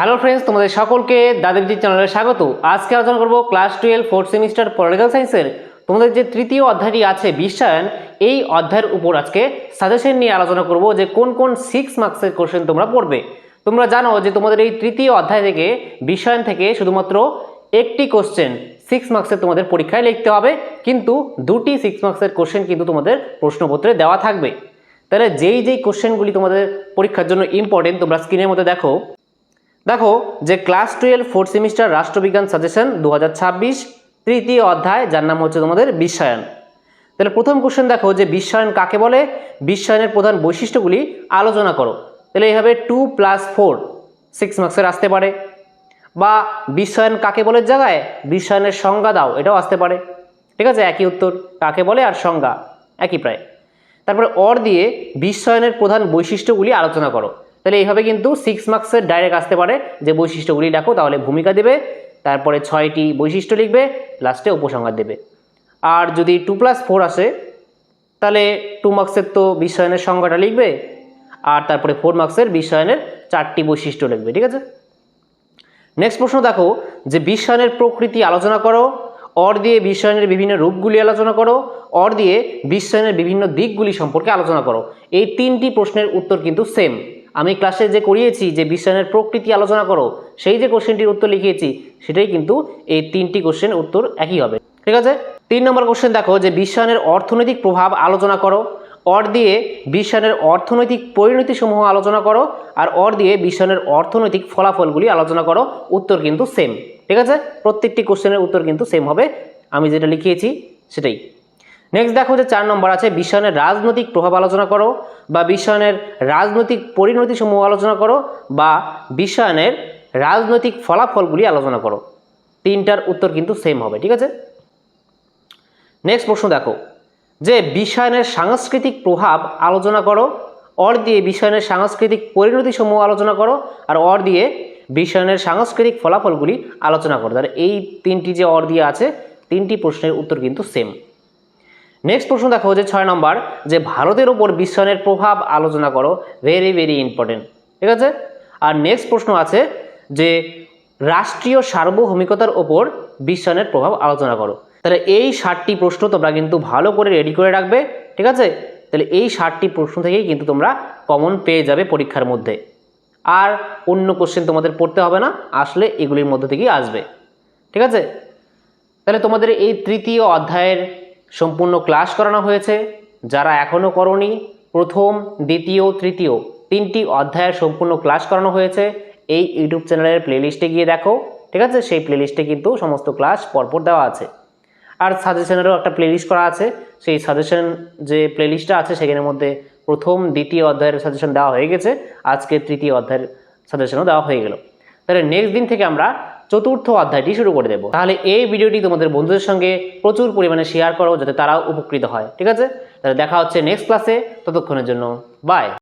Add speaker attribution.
Speaker 1: Hello friends, তোমাদের সকলকে দাদেবজি চ্যানেলে স্বাগত। আজকে আলোচনা করব class twelve, fourth semester political সায়েন্সের। তোমাদের যে তৃতীয় অধ্যায়টি আছে বিশ্বায়ন, এই অধ্যায়ের উপর আজকে সাজেশন নিয়ে আলোচনা করব যে কোন কোন সিক্স মার্কসের কোশ্চেন তোমরা পড়বে। তোমরা জানো যে তোমাদের এই তৃতীয় অধ্যায় থেকে বিশ্বায়ন থেকে শুধুমাত্র একটি কোশ্চেন সিক্স মার্কসের তোমাদের পরীক্ষায় লিখতে হবে, কিন্তু দুটি সিক্স মার্কসের কোশ্চেন কিন্তু তোমাদের প্রশ্নপত্রে দেওয়া থাকবে। তাহলে যেই যেই কোশ্চেনগুলি তোমাদের পরীক্ষার জন্য ইম্পর্টেন্ট তোমরা স্ক্রিনের মধ্যে দেখো। দেখো যে ক্লাস টুয়েলভ ফোর্থ সেমিস্টার রাষ্ট্রবিজ্ঞান সাজেশন দু হাজার ছাব্বিশ, তৃতীয় অধ্যায়, যার নাম হচ্ছে তোমাদের বিশ্বায়ন। তাহলে প্রথম কোশ্চেন দেখো যে বিশ্বায়ন কাকে বলে? বিশ্বায়নের প্রধান বৈশিষ্ট্যগুলি আলোচনা করো। তাহলে এইভাবে টু প্লাস ফোর সিক্স মার্কসের আসতে পারে। বা বিশ্বায়ন কাকে বলে জায়গায়? বিশ্বায়নের সংজ্ঞা দাও, এটাও আসতে পারে। ঠিক আছে? একই উত্তর। কাকে বলে? আর সংজ্ঞা। একই প্রায়। তারপরে অর দিয়ে বিশ্বায়নের প্রধান বৈশিষ্ট্যগুলি আলোচনা করো। তাহলে এইভাবে কিন্তু সিক্স মার্কসের ডাইরেক্ট আসতে পারে। যে বৈশিষ্ট্যগুলি লেখো তাহলে ভূমিকা দেবে, তারপরে ছয়টি বৈশিষ্ট্য লিখবে লাস্টে উপসংহার দেবে। আর যদি টু প্লাস ফোর আসে, তাহলে টু মার্কসের তো বিশ্বায়নের সংজ্ঞাটা লিখবে, আর তারপরে ফোর মার্কসের বিশ্বায়নের চারটি বৈশিষ্ট্য লিখবে, ঠিক আছে? নেক্সট প্রশ্ন দেখো, যে বিশ্বায়নের প্রকৃতি আলোচনা করো অর দিয়ে বিশ্বায়নের বিভিন্ন রূপগুলি আলোচনা করো অর দিয়ে বিশ্বায়নের বিভিন্ন দিকগুলি সম্পর্কে আলোচনা করো। এই তিনটি প্রশ্নের উত্তর কিন্তু সেম আমি ক্লাসে যে করিয়েছি, যে বিশ্বায়নের প্রকৃতি আলোচনা করো, সেই যে কোশ্চেনটির উত্তর লিখিয়েছি, সেটাই কিন্তু এই তিনটি কোশ্চেন উত্তর একই হবে। ঠিক আছে? তিন নম্বর কোশ্চেন দেখো, যে বিশ্বায়নের অর্থনৈতিক প্রভাব আলোচনা করো, অর দিয়ে বিশ্বায়নের অর্থনৈতিক পরিণতিসমূহ আলোচনা করো, আর অর দিয়ে বিশ্বায়নের অর্থনৈতিক ফলাফলগুলি আলোচনা করো, উত্তর কিন্তু সেম ঠিক আছে? প্রত্যেকটি কোশ্চেনের উত্তর কিন্তু সেম হবে। আমি যেটা লিখিয়েছি, সেটাই। নেক্সট দেখো যে চার নম্বর আছে বিশ্বায়নের রাজনৈতিক প্রভাব আলোচনা করো বা বিশ্বায়নের রাজনৈতিক পরিণতিসমূহ আলোচনা করো বা বিশ্বায়নের রাজনৈতিক ফলাফলগুলি আলোচনা করো। তিনটার উত্তর কিন্তু সেম হবে, ঠিক আছে? নেক্সট প্রশ্ন দেখো, যে বিশ্বায়নের সাংস্কৃতিক প্রভাব আলোচনা করো অর দিয়ে বিশ্বায়নের সাংস্কৃতিক পরিণতিসমূহ আলোচনা করো, আর অর দিয়ে বিশ্বায়নের সাংস্কৃতিক ফলাফলগুলি আলোচনা করো। তাহলে এই তিনটি যে অর দিয়ে আছে, তিনটি প্রশ্নের উত্তর কিন্তু সেম নেক্সট প্রশ্ন দেখো যে ছয় নম্বর, যে ভারতের ওপর বিশ্বায়নের প্রভাব আলোচনা করো ভেরি ভেরি ইম্পর্টেন্ট ঠিক আছে? আর নেক্সট প্রশ্ন আছে যে রাষ্ট্রীয় সার্বভৌমিকতার ওপর বিশ্বায়নের প্রভাব আলোচনা করো। তাহলে এই ষাটটি প্রশ্ন তোমরা কিন্তু ভালো করে রেডি করে রাখবে, ঠিক আছে? তাহলে এই ষাটটি প্রশ্ন থেকেই কিন্তু তোমরা কমন পেয়ে যাবে পরীক্ষার মধ্যে। আর অন্য কোশ্চেন তোমাদের পড়তে হবে না, আসলে এগুলির মধ্যে থেকেই আসবে, ঠিক আছে? তাহলে তোমাদের এই তৃতীয় অধ্যায়ের সম্পূর্ণ ক্লাস করানো হয়েছে, যারা এখনও করনি, প্রথম, দ্বিতীয়, তৃতীয় তিনটি অধ্যায়ের সম্পূর্ণ ক্লাস করানো হয়েছে, এই ইউটিউব চ্যানেলের প্লেলিস্টে গিয়ে দেখো, ঠিক আছে? সেই প্লেলিস্টে কিন্তু সমস্ত ক্লাস পরপর দেওয়া আছে। আর সাজেশনেরও একটা প্লেলিস্ট করা আছে, সেই সাজেশন যে প্লেলিস্টটা আছে, সেখানের মধ্যে প্রথম, দ্বিতীয় অধ্যায়ের সাজেশন দেওয়া হয়ে গেছে, আজকে তৃতীয় অধ্যায়ের সাজেশনও দেওয়া হয়ে গেল। তাহলে নেক্সট দিন থেকে আমরা চতুর্থ অধ্যায়টি শুরু করে দেবো। তাহলে এই ভিডিওটি তোমাদের বন্ধুদের সঙ্গে প্রচুর পরিমাণে শেয়ার করো যাতে তারাও উপকৃত হয়, ঠিক আছে? তাহলে দেখা হচ্ছে নেক্সট ক্লাসে ততক্ষণের জন্য বাই